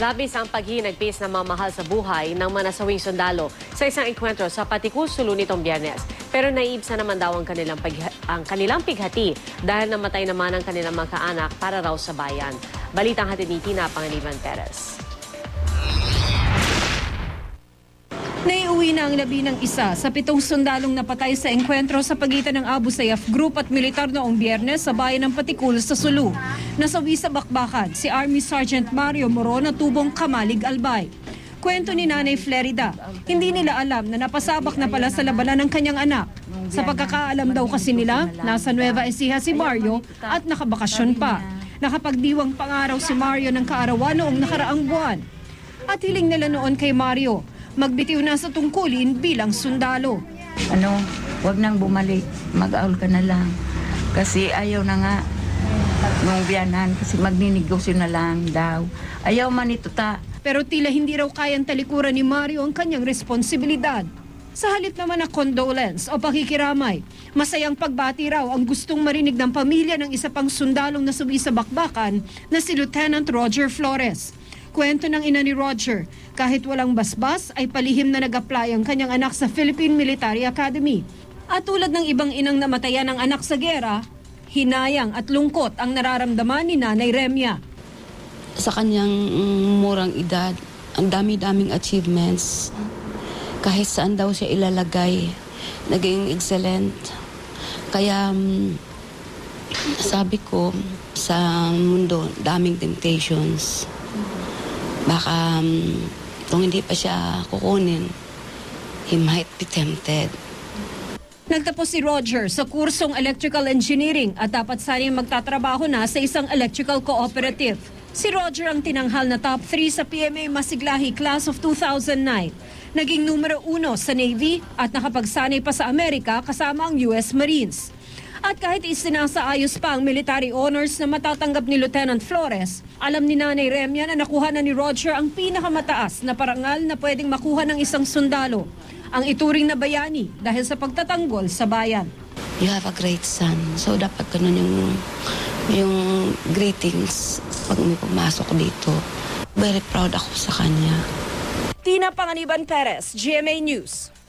Labis ang paghinagpis ng mga mahal sa buhay ng mga nasawing sundalo sa isang enkwentro sa Patikul, Sulu nitong biyernes. Pero naiibsa naman daw ang kanilang, pagha- ang kanilang pighati dahil namatay naman ang kanilang mga kaanak para raw sa bayan. Balitang hatid ni Tina Panganiban Perez. Naiuwi na ang labi ng isa sa pitong sundalong napatay sa engkwentro sa pagitan ng Abu Sayyaf Group at militar noong biyernes sa bayan ng Patikul sa Sulu. Nasawi sa bakbakan si Army Sergeant Mario Moro na tubong Kamalig Albay. Kwento ni Nanay Flerida, hindi nila alam na napasabak na pala sa labanan ng kanyang anak. Sa pagkakaalam daw kasi nila, nasa Nueva Ecija si Mario at nakabakasyon pa. Nakapagdiwang pangaraw si Mario ng kaarawan noong nakaraang buwan. At hiling nila noon kay Mario, magbitiw na sa tungkulin bilang sundalo. ano, wag nang bumalik, mag-aul ka na lang. Kasi ayaw na nga nung biyanan, kasi magninegosyo na lang daw. Ayaw man ito ta. Pero tila hindi raw kayang talikuran ni Mario ang kanyang responsibilidad. Sa halip naman na condolence o pakikiramay, masayang pagbati raw ang gustong marinig ng pamilya ng isa pang sundalong nasuwi sa bakbakan na si Lieutenant Roger Flores. Kwento ng ina ni Roger, kahit walang basbas ay palihim na nag-apply ang kanyang anak sa Philippine Military Academy. At tulad ng ibang inang namatayan ng anak sa gera, hinayang at lungkot ang nararamdaman ni Nanay Remya. sa kanyang mm, murang edad, ang dami-daming achievements. Kahit saan daw siya ilalagay, naging excellent. Kaya mm, sabi ko, sa mundo, daming temptations. Baka mm, kung hindi pa siya kukunin, he might be tempted. Nagtapos si Roger sa kursong Electrical Engineering at dapat sana'y magtatrabaho na sa isang electrical cooperative. Si Roger ang tinanghal na top 3 sa PMA Masiglahi Class of 2009. Naging numero uno sa Navy at nakapagsanay pa sa Amerika kasama ang US Marines. At kahit isinasaayos pa ang military honors na matatanggap ni Lieutenant Flores, alam ni Nanay Remya na nakuha na ni Roger ang pinakamataas na parangal na pwedeng makuha ng isang sundalo, ang ituring na bayani dahil sa pagtatanggol sa bayan. You have a great son. So, dapat ganun yung, yung greetings pag may pumasok dito. Very proud ako sa kanya. Tina Panganiban Perez, GMA News.